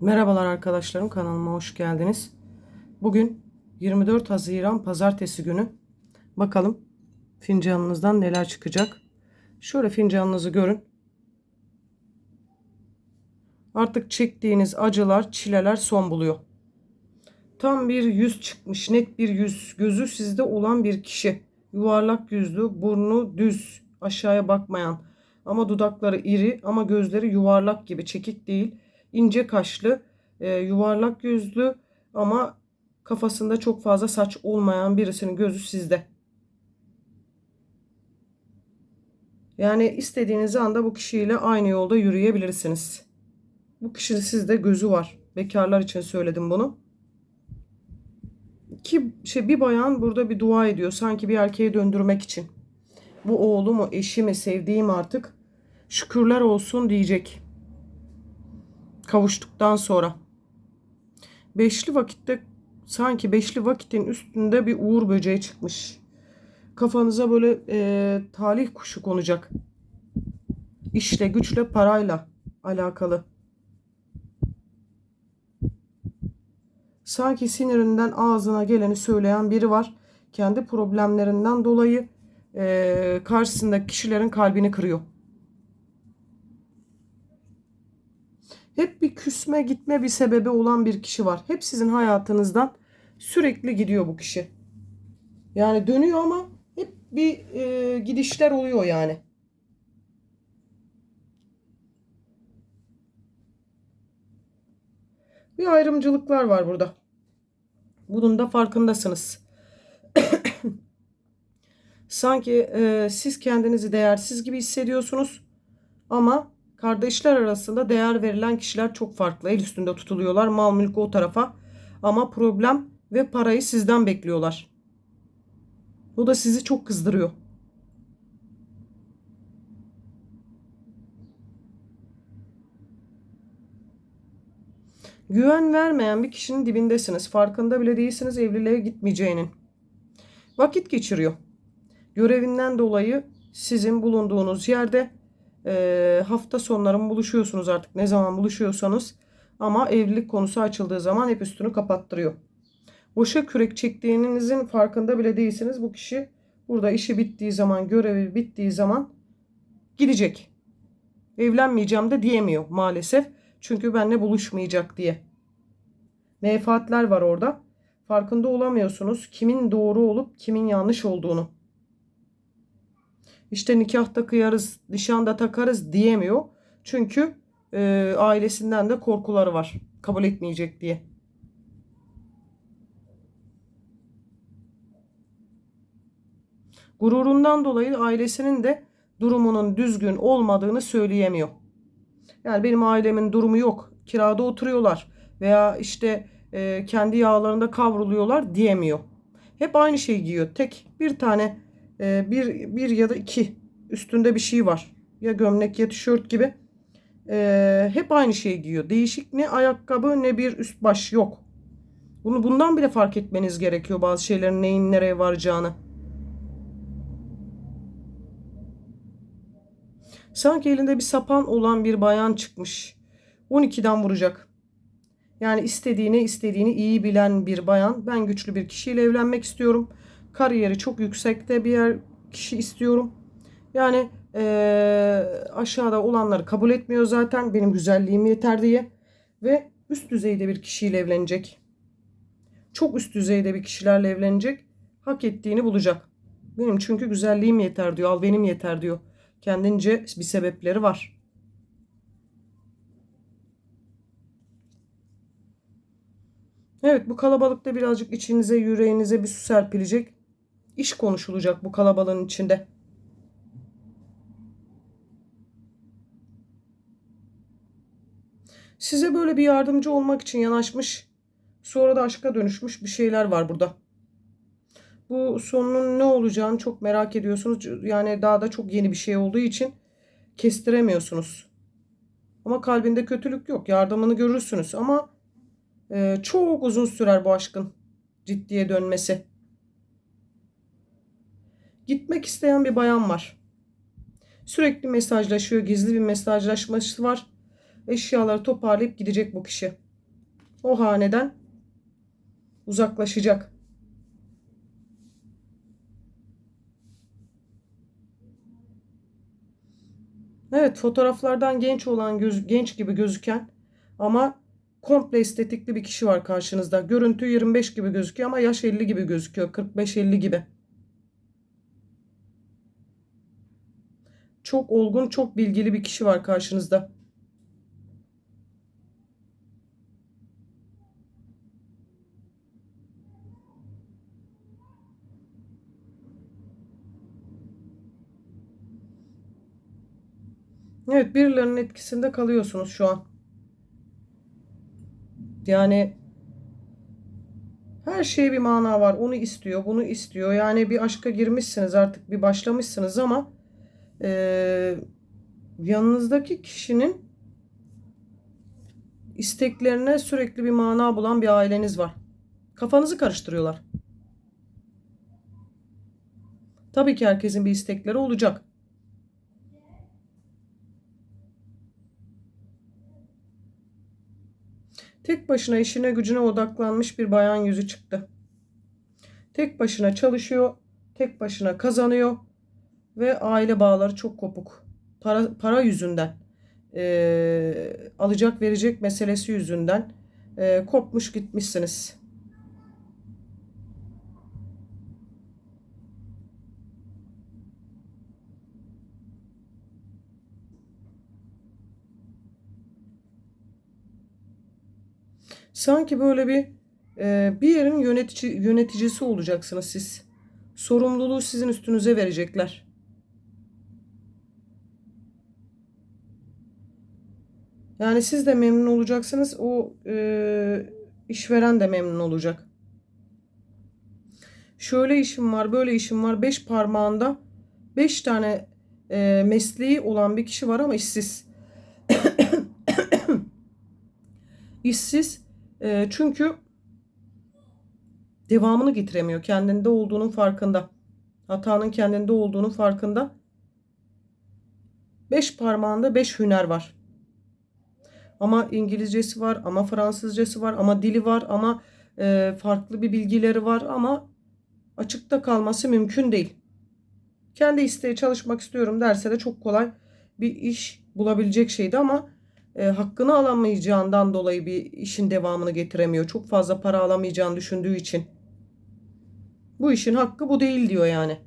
Merhabalar arkadaşlarım kanalıma hoş geldiniz. Bugün 24 Haziran Pazartesi günü. Bakalım fincanınızdan neler çıkacak. Şöyle fincanınızı görün. Artık çektiğiniz acılar, çileler son buluyor. Tam bir yüz çıkmış, net bir yüz. Gözü sizde olan bir kişi. Yuvarlak yüzlü, burnu düz, aşağıya bakmayan. Ama dudakları iri ama gözleri yuvarlak gibi, çekik değil. İnce kaşlı, e, yuvarlak yüzlü ama kafasında çok fazla saç olmayan birisinin gözü sizde. Yani istediğiniz anda bu kişiyle aynı yolda yürüyebilirsiniz. Bu kişinin sizde gözü var. Bekarlar için söyledim bunu. Ki şey bir bayan burada bir dua ediyor sanki bir erkeğe döndürmek için. Bu oğlu mu, eşi mi, sevdiğim artık şükürler olsun diyecek. Kavuştuktan sonra. Beşli vakitte sanki beşli vakitin üstünde bir uğur böceği çıkmış. Kafanıza böyle e, talih kuşu konacak. İşle, güçle, parayla alakalı. Sanki sinirinden ağzına geleni söyleyen biri var. Kendi problemlerinden dolayı e, karşısındaki kişilerin kalbini kırıyor. Hep bir küsme gitme bir sebebi olan bir kişi var. Hep sizin hayatınızdan sürekli gidiyor bu kişi. Yani dönüyor ama hep bir e, gidişler oluyor yani. Bir ayrımcılıklar var burada. Bunun da farkındasınız. Sanki e, siz kendinizi değersiz gibi hissediyorsunuz. Ama kardeşler arasında değer verilen kişiler çok farklı. El üstünde tutuluyorlar. Mal mülk o tarafa. Ama problem ve parayı sizden bekliyorlar. Bu da sizi çok kızdırıyor. Güven vermeyen bir kişinin dibindesiniz. Farkında bile değilsiniz evliliğe gitmeyeceğinin. Vakit geçiriyor. Görevinden dolayı sizin bulunduğunuz yerde e, hafta sonları mı buluşuyorsunuz artık ne zaman buluşuyorsanız ama evlilik konusu açıldığı zaman hep üstünü kapattırıyor. Boşa kürek çektiğinizin farkında bile değilsiniz. Bu kişi burada işi bittiği zaman, görevi bittiği zaman gidecek. Evlenmeyeceğim de diyemiyor maalesef. Çünkü benimle buluşmayacak diye. Menfaatler var orada. Farkında olamıyorsunuz kimin doğru olup kimin yanlış olduğunu. İşte nikahta kıyarız, nişanda takarız diyemiyor. Çünkü e, ailesinden de korkuları var. Kabul etmeyecek diye. Gururundan dolayı ailesinin de durumunun düzgün olmadığını söyleyemiyor. Yani benim ailemin durumu yok. Kirada oturuyorlar veya işte e, kendi yağlarında kavruluyorlar diyemiyor. Hep aynı şeyi giyiyor. Tek bir tane e, bir, bir ya da iki üstünde bir şey var. Ya gömlek ya tişört gibi. E, hep aynı şeyi giyiyor. Değişik ne ayakkabı ne bir üst baş yok. Bunu bundan bile fark etmeniz gerekiyor bazı şeylerin neyin nereye varacağını. Sanki elinde bir sapan olan bir bayan çıkmış. 12'den vuracak. Yani istediğini istediğini iyi bilen bir bayan. Ben güçlü bir kişiyle evlenmek istiyorum. Kariyeri çok yüksekte bir yer kişi istiyorum. Yani ee, aşağıda olanları kabul etmiyor zaten. Benim güzelliğim yeter diye. Ve üst düzeyde bir kişiyle evlenecek. Çok üst düzeyde bir kişilerle evlenecek. Hak ettiğini bulacak. Benim çünkü güzelliğim yeter diyor. Al benim yeter diyor. Kendince bir sebepleri var. Evet bu kalabalıkta birazcık içinize yüreğinize bir su serpilecek. İş konuşulacak bu kalabalığın içinde. Size böyle bir yardımcı olmak için yanaşmış. Sonra da aşka dönüşmüş bir şeyler var burada. Bu sonunun ne olacağını çok merak ediyorsunuz. Yani daha da çok yeni bir şey olduğu için kestiremiyorsunuz. Ama kalbinde kötülük yok. Yardımını görürsünüz ama e, çok uzun sürer bu aşkın ciddiye dönmesi. Gitmek isteyen bir bayan var. Sürekli mesajlaşıyor. Gizli bir mesajlaşması var. Eşyaları toparlayıp gidecek bu kişi. o haneden uzaklaşacak. Evet, fotoğraflardan genç olan göz, genç gibi gözüken ama komple estetikli bir kişi var karşınızda. Görüntü 25 gibi gözüküyor ama yaş 50 gibi gözüküyor. 45-50 gibi. Çok olgun, çok bilgili bir kişi var karşınızda. Evet, birilerinin etkisinde kalıyorsunuz şu an. Yani her şeye bir mana var. Onu istiyor, bunu istiyor. Yani bir aşka girmişsiniz artık, bir başlamışsınız ama e, yanınızdaki kişinin isteklerine sürekli bir mana bulan bir aileniz var. Kafanızı karıştırıyorlar. Tabii ki herkesin bir istekleri olacak. Tek başına işine gücüne odaklanmış bir bayan yüzü çıktı. Tek başına çalışıyor, tek başına kazanıyor ve aile bağları çok kopuk. Para, para yüzünden, e, alacak verecek meselesi yüzünden e, kopmuş gitmişsiniz. Sanki böyle bir e, bir yerin yönetici, yöneticisi olacaksınız siz. Sorumluluğu sizin üstünüze verecekler. Yani siz de memnun olacaksınız. O e, işveren de memnun olacak. Şöyle işim var, böyle işim var. Beş parmağında beş tane e, mesleği olan bir kişi var ama işsiz. işsiz e, çünkü devamını getiremiyor. Kendinde olduğunun farkında. Hatanın kendinde olduğunun farkında. Beş parmağında beş hüner var. Ama İngilizcesi var, ama Fransızcası var, ama dili var, ama e, farklı bir bilgileri var ama açıkta kalması mümkün değil. Kendi isteği çalışmak istiyorum derse de çok kolay bir iş bulabilecek şeydi ama e, hakkını alamayacağından dolayı bir işin devamını getiremiyor. Çok fazla para alamayacağını düşündüğü için. Bu işin hakkı bu değil diyor yani.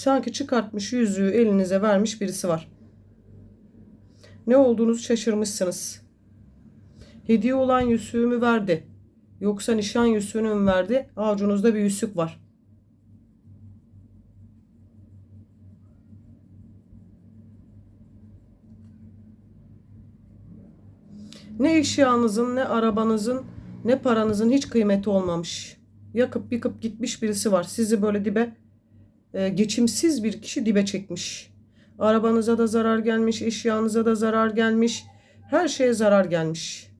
Sanki çıkartmış yüzüğü elinize vermiş birisi var. Ne olduğunuzu şaşırmışsınız. Hediye olan yüzüğü mü verdi? Yoksa nişan yüzüğünü mü verdi? Avucunuzda bir yüzük var. Ne eşyanızın, ne arabanızın, ne paranızın hiç kıymeti olmamış. Yakıp yıkıp gitmiş birisi var. Sizi böyle dibe e, geçimsiz bir kişi dibe çekmiş. Arabanıza da zarar gelmiş, eşyanıza da zarar gelmiş. Her şeye zarar gelmiş.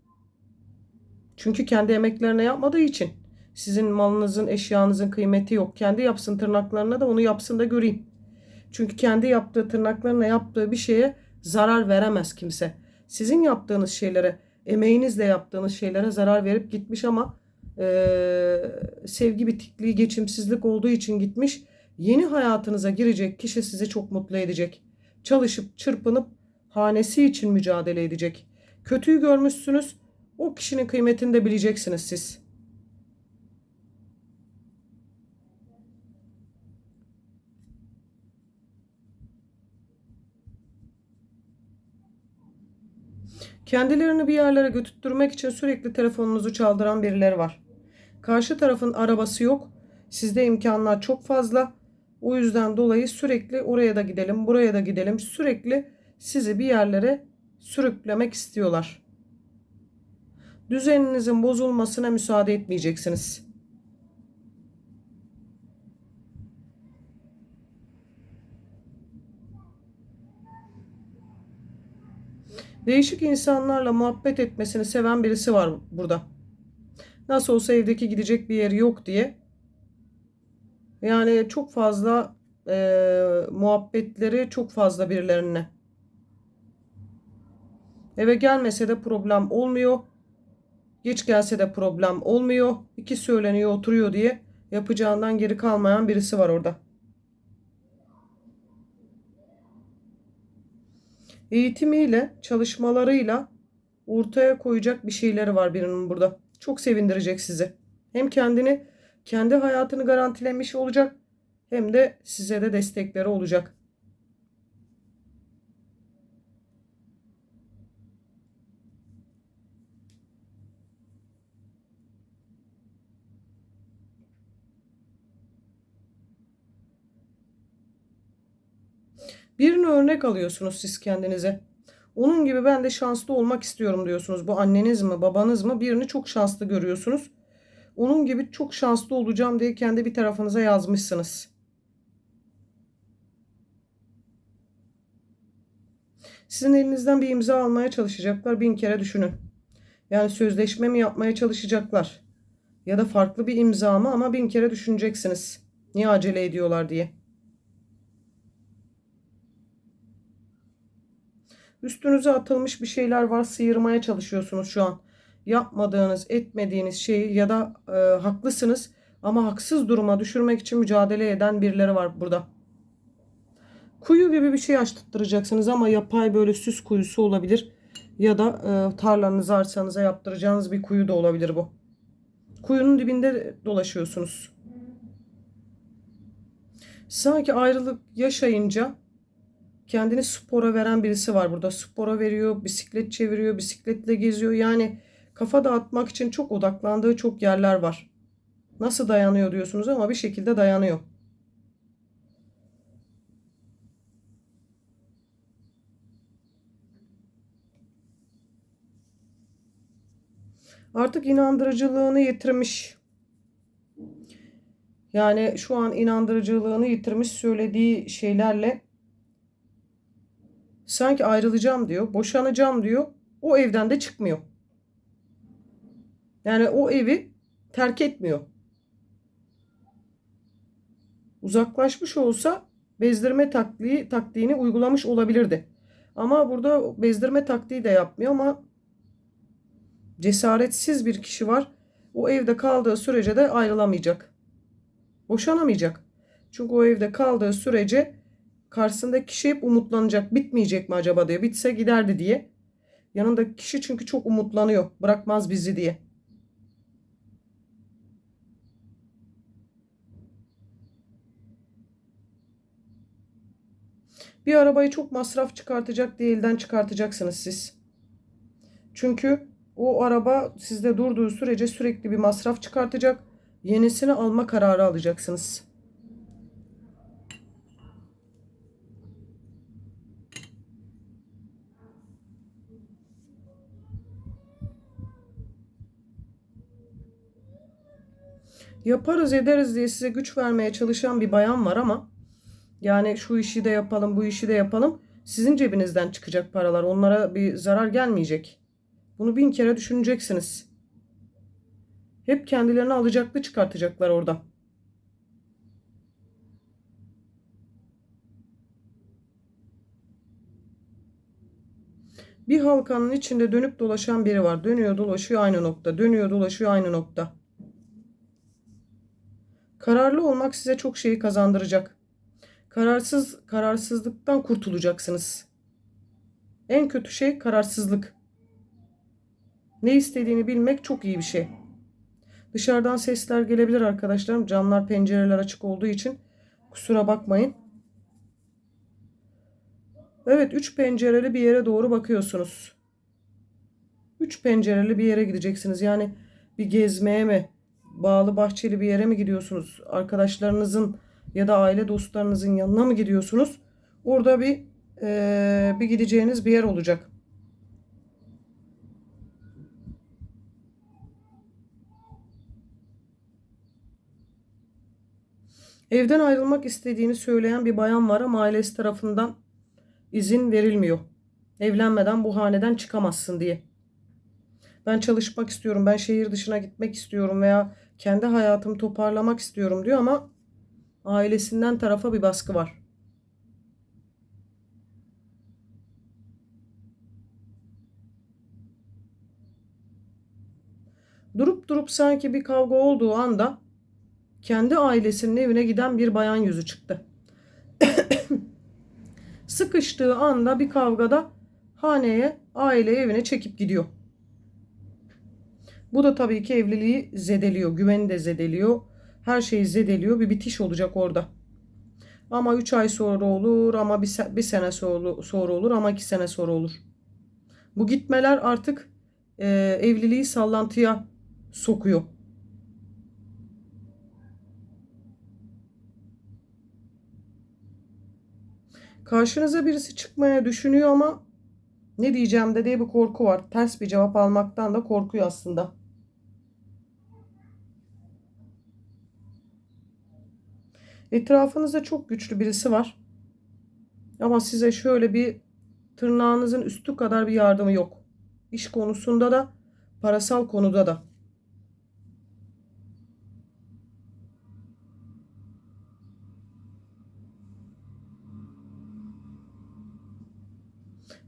Çünkü kendi emeklerine yapmadığı için sizin malınızın, eşyanızın kıymeti yok. Kendi yapsın tırnaklarına da onu yapsın da göreyim. Çünkü kendi yaptığı tırnaklarına yaptığı bir şeye zarar veremez kimse. Sizin yaptığınız şeylere emeğinizle yaptığınız şeylere zarar verip gitmiş ama e, sevgi bitikliği, geçimsizlik olduğu için gitmiş. Yeni hayatınıza girecek kişi sizi çok mutlu edecek. Çalışıp çırpınıp hanesi için mücadele edecek. Kötüyü görmüşsünüz. O kişinin kıymetini de bileceksiniz siz. Kendilerini bir yerlere götürtmek için sürekli telefonunuzu çaldıran birileri var. Karşı tarafın arabası yok. Sizde imkanlar çok fazla. O yüzden dolayı sürekli oraya da gidelim, buraya da gidelim. Sürekli sizi bir yerlere sürüklemek istiyorlar. Düzeninizin bozulmasına müsaade etmeyeceksiniz. Değişik insanlarla muhabbet etmesini seven birisi var burada. Nasıl olsa evdeki gidecek bir yeri yok diye. Yani çok fazla e, muhabbetleri çok fazla birilerine. Eve gelmese de problem olmuyor. Geç gelse de problem olmuyor. İki söyleniyor oturuyor diye yapacağından geri kalmayan birisi var orada. Eğitimiyle, çalışmalarıyla ortaya koyacak bir şeyleri var birinin burada. Çok sevindirecek sizi. Hem kendini, kendi hayatını garantilemiş olacak hem de size de destekleri olacak. Birini örnek alıyorsunuz siz kendinize. Onun gibi ben de şanslı olmak istiyorum diyorsunuz. Bu anneniz mi, babanız mı? Birini çok şanslı görüyorsunuz. Onun gibi çok şanslı olacağım diye kendi bir tarafınıza yazmışsınız. Sizin elinizden bir imza almaya çalışacaklar. Bin kere düşünün. Yani sözleşme mi yapmaya çalışacaklar? Ya da farklı bir imza mı ama bin kere düşüneceksiniz. Niye acele ediyorlar diye. Üstünüze atılmış bir şeyler var. Sıyırmaya çalışıyorsunuz şu an. Yapmadığınız, etmediğiniz şeyi ya da e, haklısınız ama haksız duruma düşürmek için mücadele eden birileri var burada. Kuyu gibi bir şey açtırtacaksınız ama yapay böyle süs kuyusu olabilir. Ya da e, tarlanızı arsanıza yaptıracağınız bir kuyu da olabilir bu. Kuyunun dibinde dolaşıyorsunuz. Sanki ayrılık yaşayınca kendini spora veren birisi var burada. Spora veriyor, bisiklet çeviriyor, bisikletle geziyor. Yani kafa dağıtmak için çok odaklandığı çok yerler var. Nasıl dayanıyor diyorsunuz ama bir şekilde dayanıyor. Artık inandırıcılığını yitirmiş. Yani şu an inandırıcılığını yitirmiş söylediği şeylerle sanki ayrılacağım diyor, boşanacağım diyor. O evden de çıkmıyor. Yani o evi terk etmiyor. Uzaklaşmış olsa bezdirme taktiği, taktiğini uygulamış olabilirdi. Ama burada bezdirme taktiği de yapmıyor ama cesaretsiz bir kişi var. O evde kaldığı sürece de ayrılamayacak. Boşanamayacak. Çünkü o evde kaldığı sürece karşısındaki kişi hep umutlanacak. Bitmeyecek mi acaba diye. Bitse giderdi diye. Yanındaki kişi çünkü çok umutlanıyor. Bırakmaz bizi diye. Bir arabayı çok masraf çıkartacak diye elden çıkartacaksınız siz. Çünkü o araba sizde durduğu sürece sürekli bir masraf çıkartacak. Yenisini alma kararı alacaksınız. Yaparız ederiz diye size güç vermeye çalışan bir bayan var ama yani şu işi de yapalım bu işi de yapalım sizin cebinizden çıkacak paralar onlara bir zarar gelmeyecek. Bunu bin kere düşüneceksiniz. Hep kendilerini alacaklı çıkartacaklar orada. Bir halkanın içinde dönüp dolaşan biri var. Dönüyor dolaşıyor aynı nokta. Dönüyor dolaşıyor aynı nokta. Kararlı olmak size çok şeyi kazandıracak. Kararsız kararsızlıktan kurtulacaksınız. En kötü şey kararsızlık. Ne istediğini bilmek çok iyi bir şey. Dışarıdan sesler gelebilir arkadaşlarım. Camlar, pencereler açık olduğu için kusura bakmayın. Evet, üç pencereli bir yere doğru bakıyorsunuz. Üç pencereli bir yere gideceksiniz. Yani bir gezmeye mi, bağlı bahçeli bir yere mi gidiyorsunuz? Arkadaşlarınızın ya da aile dostlarınızın yanına mı gidiyorsunuz? Orada bir e, bir gideceğiniz bir yer olacak. Evden ayrılmak istediğini söyleyen bir bayan var ama ailesi tarafından izin verilmiyor. Evlenmeden bu haneden çıkamazsın diye. Ben çalışmak istiyorum, ben şehir dışına gitmek istiyorum veya kendi hayatımı toparlamak istiyorum diyor ama Ailesinden tarafa bir baskı var. Durup durup sanki bir kavga olduğu anda kendi ailesinin evine giden bir bayan yüzü çıktı. Sıkıştığı anda bir kavgada haneye, aile evine çekip gidiyor. Bu da tabii ki evliliği zedeliyor, güveni de zedeliyor her şeyi zedeliyor. Bir bitiş olacak orada. Ama 3 ay sonra olur, ama bir, se- bir sene sonra, olur, ama 2 sene sonra olur. Bu gitmeler artık e, evliliği sallantıya sokuyor. Karşınıza birisi çıkmaya düşünüyor ama ne diyeceğim de diye bir korku var. Ters bir cevap almaktan da korkuyor aslında. Etrafınızda çok güçlü birisi var. Ama size şöyle bir tırnağınızın üstü kadar bir yardımı yok. İş konusunda da, parasal konuda da.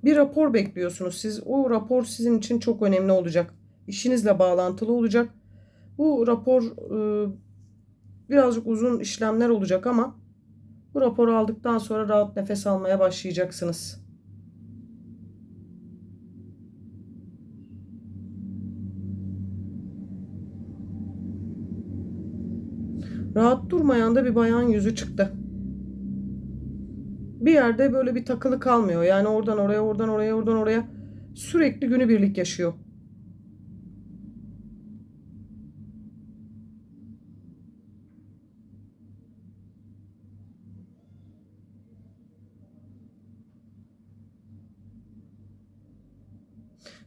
Bir rapor bekliyorsunuz siz. O rapor sizin için çok önemli olacak. İşinizle bağlantılı olacak. Bu rapor e, birazcık uzun işlemler olacak ama bu raporu aldıktan sonra rahat nefes almaya başlayacaksınız. Rahat durmayan da bir bayan yüzü çıktı. Bir yerde böyle bir takılı kalmıyor. Yani oradan oraya, oradan oraya, oradan oraya sürekli günübirlik yaşıyor.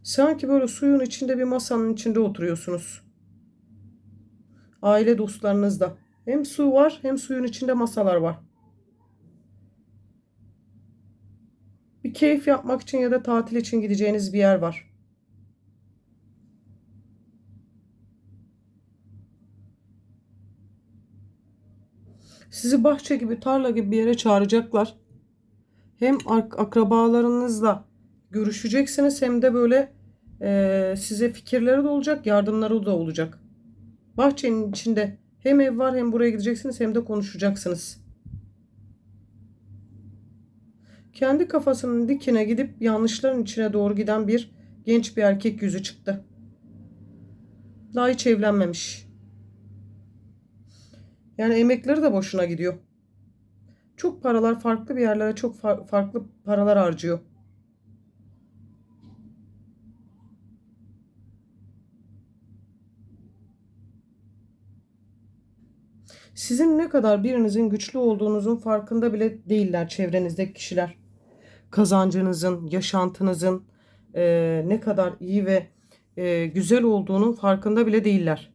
Sanki böyle suyun içinde bir masanın içinde oturuyorsunuz. Aile dostlarınızda. Hem su var hem suyun içinde masalar var. Bir keyif yapmak için ya da tatil için gideceğiniz bir yer var. Sizi bahçe gibi, tarla gibi bir yere çağıracaklar. Hem ak- akrabalarınızla görüşeceksiniz hem de böyle e, size fikirleri de olacak, yardımları da olacak. Bahçenin içinde hem ev var hem buraya gideceksiniz hem de konuşacaksınız. Kendi kafasının dikine gidip yanlışların içine doğru giden bir genç bir erkek yüzü çıktı. Daha hiç evlenmemiş. Yani emekleri de boşuna gidiyor. Çok paralar farklı bir yerlere çok fa- farklı paralar harcıyor. Sizin ne kadar birinizin güçlü olduğunuzun farkında bile değiller çevrenizdeki kişiler. Kazancınızın, yaşantınızın eee, ne kadar iyi ve eee, güzel olduğunun farkında bile değiller.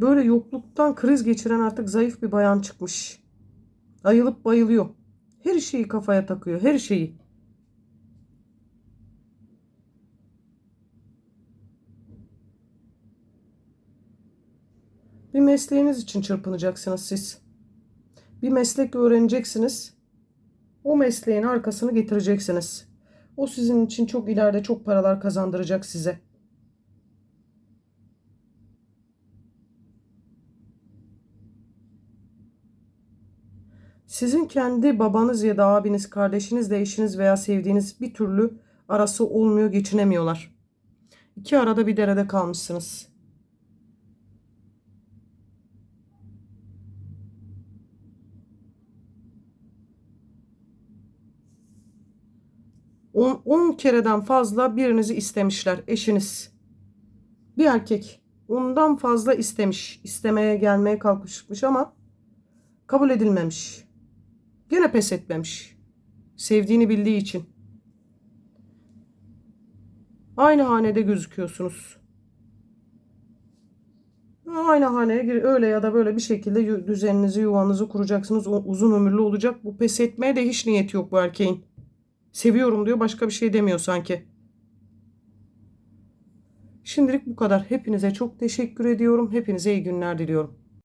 Böyle yokluktan kriz geçiren artık zayıf bir bayan çıkmış. Ayılıp bayılıyor. Her şeyi kafaya takıyor, her şeyi. Bir mesleğiniz için çırpınacaksınız siz. Bir meslek öğreneceksiniz. O mesleğin arkasını getireceksiniz. O sizin için çok ileride çok paralar kazandıracak size. Sizin kendi babanız ya da abiniz, kardeşiniz, eşiniz veya sevdiğiniz bir türlü arası olmuyor, geçinemiyorlar. İki arada bir derede kalmışsınız. 10 kereden fazla birinizi istemişler eşiniz. Bir erkek ondan fazla istemiş. istemeye gelmeye kalkışmış ama kabul edilmemiş. Gene pes etmemiş. Sevdiğini bildiği için. Aynı hanede gözüküyorsunuz. Aynı haneye gir öyle ya da böyle bir şekilde düzeninizi, yuvanızı kuracaksınız. O uzun ömürlü olacak. Bu pes etmeye de hiç niyeti yok bu erkeğin. Seviyorum diyor, başka bir şey demiyor sanki. Şimdilik bu kadar. Hepinize çok teşekkür ediyorum. Hepinize iyi günler diliyorum.